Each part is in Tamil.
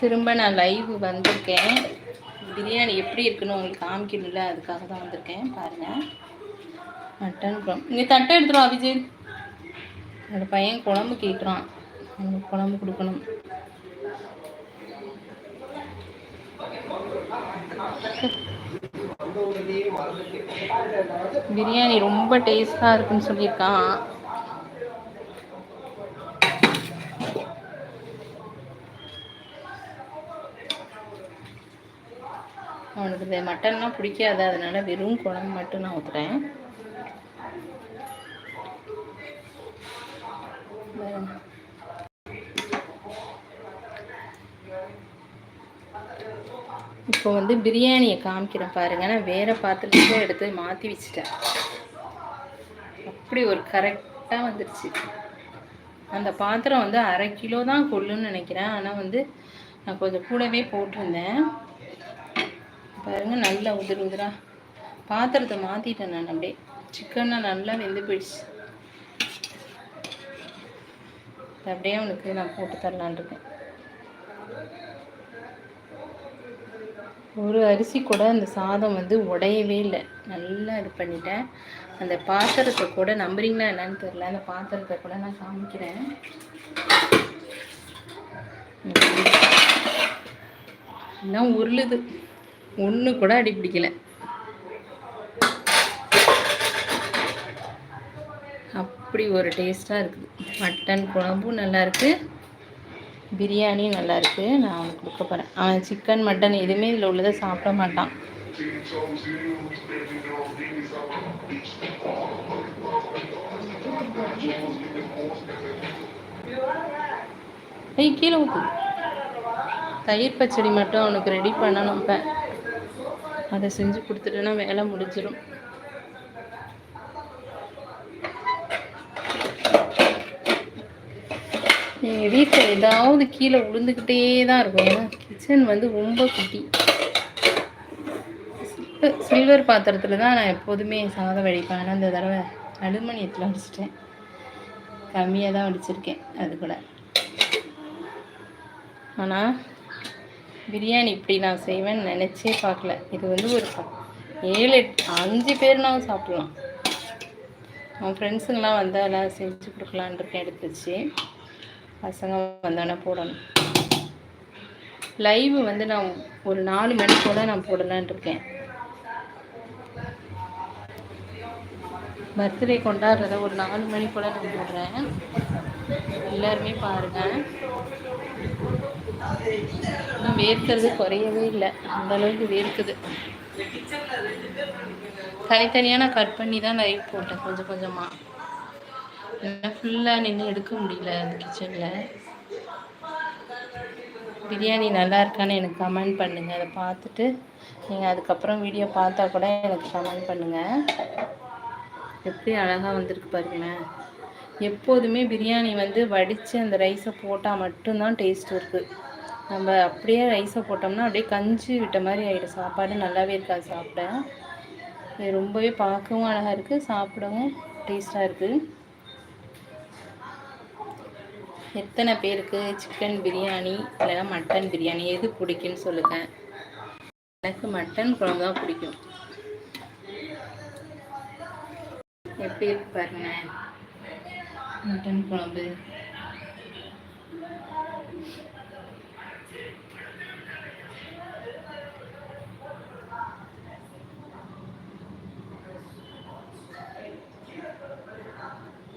திரும்ப நான் லைவ் வந்திருக்கேன். பிரியாணி எப்படி இருக்குன்னு உங்களுக்கு காமிக்கணும்ல அதுக்காக தான் வந்திருக்கேன். பாருங்கள் மட்டன் குழம்பு. இங்கே தட்டை எடுத்துரும் அபிஜித். என்னோடய பையன் குழம்பு கேட்குறான் அவனுக்கு குழம்பு கொடுக்கணும். பிரியாணி ரொம்ப டேஸ்டாக இருக்குன்னு சொல்லியிருக்கான். அவனுக்கு இந்த மட்டன்லாம் பிடிக்காது அதனால வெறும் குழம்பு மட்டும் நான் ஊற்றுறேன் இப்போ வந்து பிரியாணியை காமிக்கிறேன் பாருங்க. நான் வேறு பாத்திரத்துல எடுத்து மாற்றி வச்சுட்டேன். அப்படி ஒரு கரெக்டாக வந்துருச்சு. அந்த பாத்திரம் வந்து அரை கிலோ தான் கொள்ளுன்னு நினைக்கிறேன். ஆனால் வந்து நான் கொஞ்சம் கூடவே போட்டிருந்தேன். பாருங்கள் நல்லா உதிர் உதிரா. பாத்திரத்தை மாற்றிட்டேன் நான் அப்படியே. சிக்கனை நல்லா வெந்து போயிடுச்சு. அப்படியே அவனுக்கு நான் போட்டு தரலான் இருக்கேன். ஒரு அரிசி கூட அந்த சாதம் வந்து உடையவே இல்லை. நல்லா இது பண்ணிட்டேன். அந்த பாத்திரத்தை கூட நம்புறீங்களா என்னன்னு தெரில அந்த பாத்திரத்தை கூட நான் காமிக்கிறேன். எல்லாம் உருளுது. ஒன்று கூட அடி பிடிக்கல. அப்படி ஒரு டேஸ்ட்டாக இருக்குது. மட்டன் குழம்பும் நல்லாயிருக்கு பிரியாணியும் நல்லாயிருக்கு நான் அவனுக்கு கொடுக்க போகிறேன் அவன் சிக்கன் மட்டன் எதுவுமே இதில் உள்ளதை சாப்பிட மாட்டான். ஐய் கீழே ஊற்று தயிர் பச்சடி மட்டும் அவனுக்கு ரெடி பண்ணணும் இப்போ. அதை செஞ்சு கொடுத்துட்டேன்னா வேலை முடிஞ்சிடும் எங்கள் வீட்டில் ஏதாவது கீழே விழுந்துக்கிட்டே தான் இருக்கும். ஏன்னா கிச்சன் வந்து ரொம்ப குட்டி. சில்வர் பாத்திரத்தில் தான் நான் எப்போதுமே சாதம் வடிப்பேன். ஆனால் இந்த தடவை அலுமினியத்தில் வடிச்சிட்டேன் கம்மியாக தான் வடிச்சிருக்கேன் அது கூட. ஆனால் பிரியாணி இப்படி நான் செய்வேன்னு நினச்சே பார்க்கல. இது வந்து ஒரு ஏழு அஞ்சு பேர்னாவும் சாப்பிட்லாம். அவன் ஃப்ரெண்ட்ஸுங்கெலாம் வந்தால் செஞ்சு கொடுக்கலான் இருக்கேன் எடுத்து வச்சு. பசங்க வந்தானே போடணும். லைவ் வந்து நான் ஒரு நாலு மணி போல் நான் போடலான் இருக்கேன். பர்த்டே கொண்டாடுறத ஒரு நாலு மணி போல் நான் போடுறேன். எல்லாருமே பாருங்கள் இன்னும் வேர்க்கிறது குறையவே இல்லை. அந்த அளவுக்கு வேர்க்குது. தனித்தனியாக நான் கட் பண்ணி தான் லைவ் போட்டேன் கொஞ்சம் கொஞ்சமாக என்னால் ஃபுல்லாக நின்று எடுக்க முடியல அந்த கிச்சனில் பிரியாணி நல்லா இருக்கான்னு எனக்கு கமெண்ட் பண்ணுங்கள் அதை பார்த்துட்டு நீங்கள் அதுக்கப்புறம் வீடியோ பார்த்தா கூட எனக்கு கமெண்ட் பண்ணுங்கள் எப்படி அழகாக வந்திருக்கு பாருங்களேன். எப்போதுமே பிரியாணி வந்து வடித்து அந்த ரைஸை போட்டால் மட்டும்தான் டேஸ்ட் இருக்குது நம்ம அப்படியே ரைஸை போட்டோம்னா அப்படியே கஞ்சி விட்ட மாதிரி ஆகிடும் சாப்பாடு நல்லாவே இருக்காது சாப்பிட. இது ரொம்பவே பார்க்கவும் அழகாக இருக்குது சாப்பிடவும் டேஸ்ட்டாக இருக்குது எத்தனை பேருக்கு சிக்கன் பிரியாணி இல்லைனா மட்டன் பிரியாணி எது பிடிக்குன்னு சொல்லுங்கள் எனக்கு மட்டன் குழம்பு தான் பிடிக்கும். எப்படி இருக்கு பாருங்க மட்டன் குழம்பு.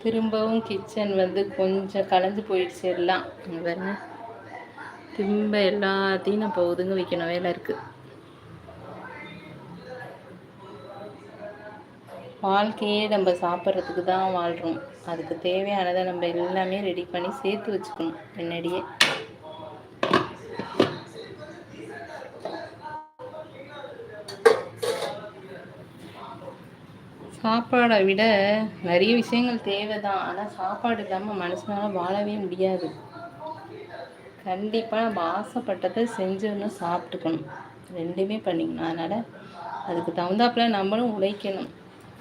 திரும்பவும் கிச்சன் வந்து கொஞ்சம் கலைஞ்சு போயிடுச்சு எல்லாம். பாருங்க. திரும்ப எல்லாத்தையும் நம்ம இப்போ ஒதுங்க வைக்கணும். வேலை இருக்குது வாழ்க்கையே நம்ம சாப்பிட்றதுக்கு தான் வாழ்கிறோம் அதுக்கு தேவையானதை நம்ம எல்லாமே ரெடி பண்ணி சேர்த்து வச்சுக்கணும் முன்னாடியே சாப்பாடை விட நிறைய விஷயங்கள் தேவை தான் ஆனால் சாப்பாடு இல்லாமல் மனுஷனால் வாழவே முடியாது. கண்டிப்பாக நம்ம ஆசைப்பட்டதை செஞ்சோன்னு சாப்பிட்டுக்கணும். ரெண்டுமே பண்ணிக்கணும். அதனால் அதுக்கு தகுந்தாப்புல நம்மளும் உழைக்கணும்.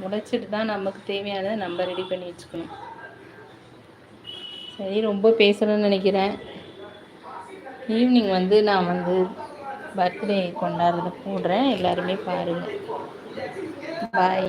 முளைச்சிட்டு தான் நமக்கு தேவையானதை நம்ம ரெடி பண்ணி வச்சுக்கணும். சரி ரொம்ப பேசணும்னு நினைக்கிறேன். ஈவினிங் வந்து நான் வந்து பர்த்டே கொண்டாடுறத போடுறேன். எல்லாருமே பாருங்க. பாய்